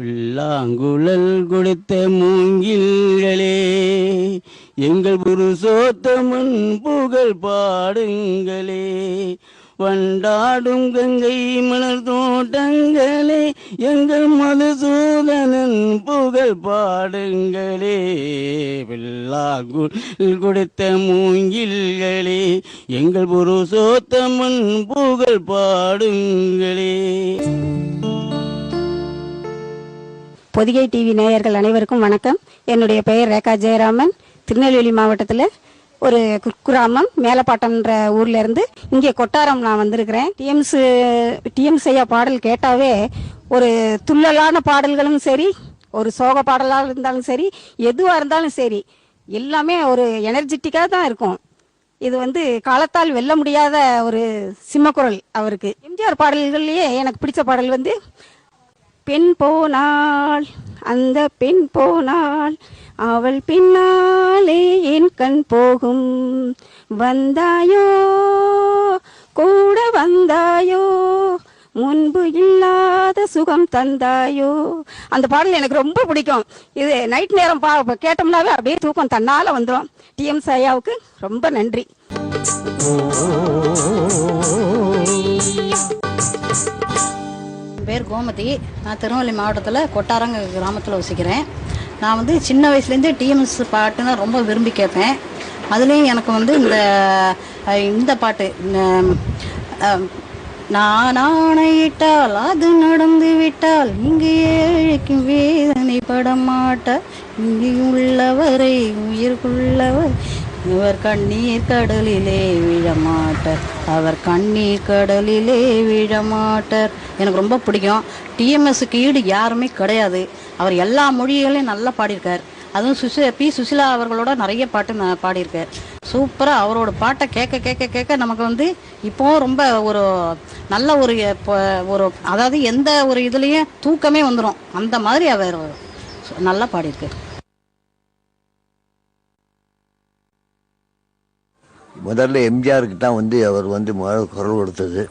வில்லாங்குழல் கொடுத்த மூங்கில்களே எங்கள் புருஷோத்தமன் புகழ் பாடுங்களே. வண்டாடும் கங்கை மலர் தோட்டங்களே எங்கள் மதுசூதனன் புகழ் பாடுங்களே. வில்லாங்குழல் கொடுத்த மூங்கில்களே எங்கள் புருஷோத்தமன் புகழ் பாடுங்களே. பொதிகை டிவி நேயர்கள் அனைவருக்கும் வணக்கம். என்னுடைய பெயர் ரேகா ஜெயராமன். திருநெல்வேலி மாவட்டத்தில் ஒரு குக்கிராமம் மேலப்பாட்டம்ன்ற ஊர்லேருந்து இங்கே கொட்டாரம் நான் வந்திருக்கிறேன். டிஎம்சு டிஎம்சையா பாடல் கேட்டாவே ஒரு துள்ளலான பாடல்களும் சரி ஒரு சோக பாடலாக இருந்தாலும் சரி எதுவாக இருந்தாலும் சரி எல்லாமே ஒரு எனர்ஜெட்டிக்காக தான் இருக்கும். இது வந்து காலத்தால் வெல்ல முடியாத ஒரு சிம்மக்குரல் அவருக்கு. எம்ஜிஆர் பாடல்கள்லேயே எனக்கு பிடிச்ச பாடல் வந்து பெண் போனாள் அந்த பெண் போனாள். அவள் பின்னாலே என் கண் போகும். வந்தாயோ? கூட வந்தாயோ? முன்பு இல்லாத சுகம் தந்தாயோ? அந்த பாடல் எனக்கு ரொம்ப பிடிக்கும். இது நைட் நேரம் பா கேட்டோம்னாவே அப்படியே தூக்கம் தன்னால வந்துடும் டிஎம் சாயாவுக்கு ரொம்ப நன்றி. பேர் கோமதி. நான் திருநெல்வேலி மாவட்டத்தில் கொட்டாரங்க கிராமத்தில் வசிக்கிறேன். நான் வந்து சின்ன வயசுலேருந்தே டிஎம்எஸ் பாட்டுன்னா ரொம்ப விரும்பி கேட்பேன். அதுலேயும் எனக்கு வந்து இந்த இந்த பாட்டு நான் ஆணையிட்டால் அது நடந்து விட்டால் இங்கு ஏழைக்கும் வேதனை படமாட்ட இங்கு உள்ளவரை உயிருக்குள்ளவர் இவர் கண்ணீர் கடலிலே விழமாட்டார் அவர் கண்ணீர் கடலிலே விழமாட்டார் எனக்கு ரொம்ப பிடிக்கும். டிஎம்எஸ்க்கு ஈடு யாருமே கிடையாது. அவர் எல்லா மொழிகளையும் நல்லா பாடியிருக்கார். அதுவும் சுசி பி. சுசிலா அவர்களோட நிறைய பாட்டு நான் பாடியிருக்கார். சூப்பராக அவரோட பாட்டை கேட்க கேட்க கேட்க நமக்கு வந்து இப்போவும் ரொம்ப ஒரு நல்ல ஒரு இப்போ ஒரு அதாவது எந்த ஒரு இதுலேயும் தூக்கமே வந்துடும் அந்த மாதிரி அவர் நல்லா பாடியிருக்கார். முதல்ல எம்ஜிஆருக்கு தான் வந்து அவர் வந்து முதல்ல குரல் கொடுத்தது.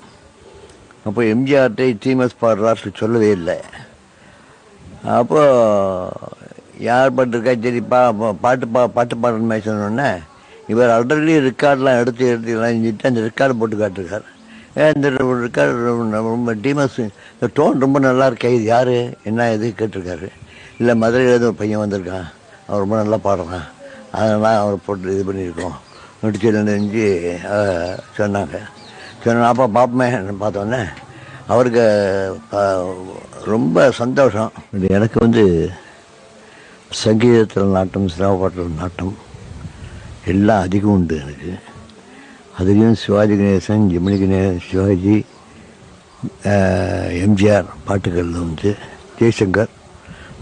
அப்போ எம்ஜிஆர்கிட்ட டிஎம்எஸ் பாடுறாரு சொல்லவே இல்லை. அப்போ யார் பாட்டுருக்கா? சரி பா பா- பாட்டு பா பாட்டு பாடுற மாதிரி சொன்னோன்னே இவர் ஆல்ரெடி ரெக்கார்டெலாம் எடுத்து எடுத்து எல்லாம் செஞ்சுட்டு அந்த ரெக்கார்டு போட்டு காட்டிருக்கார். ஏன் இந்த ரெக்கார்டு ரொம்ப டிஎம்எஸ் இந்த டோன் ரொம்ப நல்லா இருக்கே இது யார்? என்ன இது? கேட்டிருக்காரு. இல்லை மதுரையிலேருந்து ஒரு பையன் வந்திருக்கான். அவன் ரொம்ப நல்லா பாடுறான். அதெல்லாம் அவர் போட்டு இது பண்ணியிருக்கோம். நடிச்சு நடிஞ்சு சொன்னாங்க. சொன்ன அப்போ பாப்பமே பார்த்தோன்னே அவருக்கு ரொம்ப சந்தோஷம். இது எனக்கு வந்து சங்கீதத்தில் நாட்டம் சிரமப்பாட்டில் நாட்டம் எல்லாம் அதிகம் உண்டு எனக்கு. அதுலேயும் சிவாஜி கணேசன் ஜெமினி கணேசன் சிவாஜி எம்ஜிஆர் பாட்டுகளில் வந்து ஜெய்சங்கர்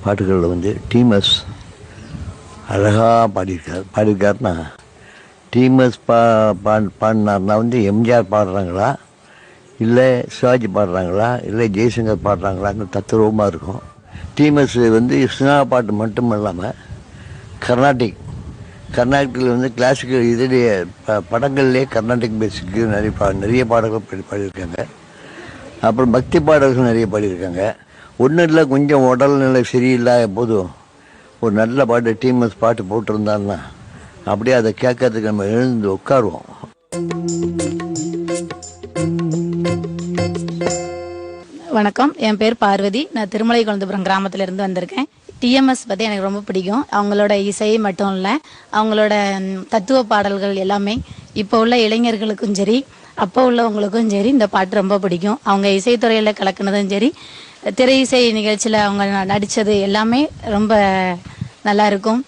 பாட்டுகளில் வந்து டிஎம்எஸ் அழகாக பாடியிருக்கார். பாடியிருக்காருன்னா டிஎம்எஸ் பா பா பாடினார்னா வந்து எம்ஜிஆர் பாடுறாங்களா? இல்லை சிவாஜி பாடுறாங்களா? இல்லை ஜெய்சங்கர் பாடுறாங்களான்னு தத்துரூபமாக இருக்கும். டிஎம்எஸ் வந்து சினிமா பாட்டு மட்டும் இல்லாமல் கர்நாடிக் கர்நாடகில் வந்து கிளாசிக்கல் இதுலேயே ப படங்கள்லேயே கர்நாடிக் பேசிக்கு நிறைய பா நிறைய பாடல்கள் பாடி பாடியிருக்காங்க. அப்புறம் பக்தி பாடல்கள் நிறைய பாடியிருக்காங்க. ஒன்றும் இல்லை கொஞ்சம் உடல்நிலை சரியில்லாத போதும் ஒரு நல்ல பாட்டு டிஎம்எஸ் பாட்டு போட்டிருந்தாருன்னா அப்படியே அதை கேட்கறதுக்கு நம்ம எழுந்து உட்காருவோம். வணக்கம். என் பேர் பார்வதி. நான் திருமலை குழந்தபுரம் கிராமத்துல இருந்து வந்திருக்கேன் டிஎம்எஸ் பற்றி எனக்கு ரொம்ப பிடிக்கும். அவங்களோட இசை மட்டும் இல்லை அவங்களோட தத்துவ பாடல்கள் எல்லாமே இப்போ உள்ள இளைஞர்களுக்கும் சரி அப்போ உள்ளவங்களுக்கும் சரி இந்த பாட்டு ரொம்ப பிடிக்கும். அவங்க இசைத்துறையில் கலக்குனதும் சரி திரை இசை நிகழ்ச்சியில் அவங்க நடித்தது எல்லாமே ரொம்ப நல்லா இருக்கும்.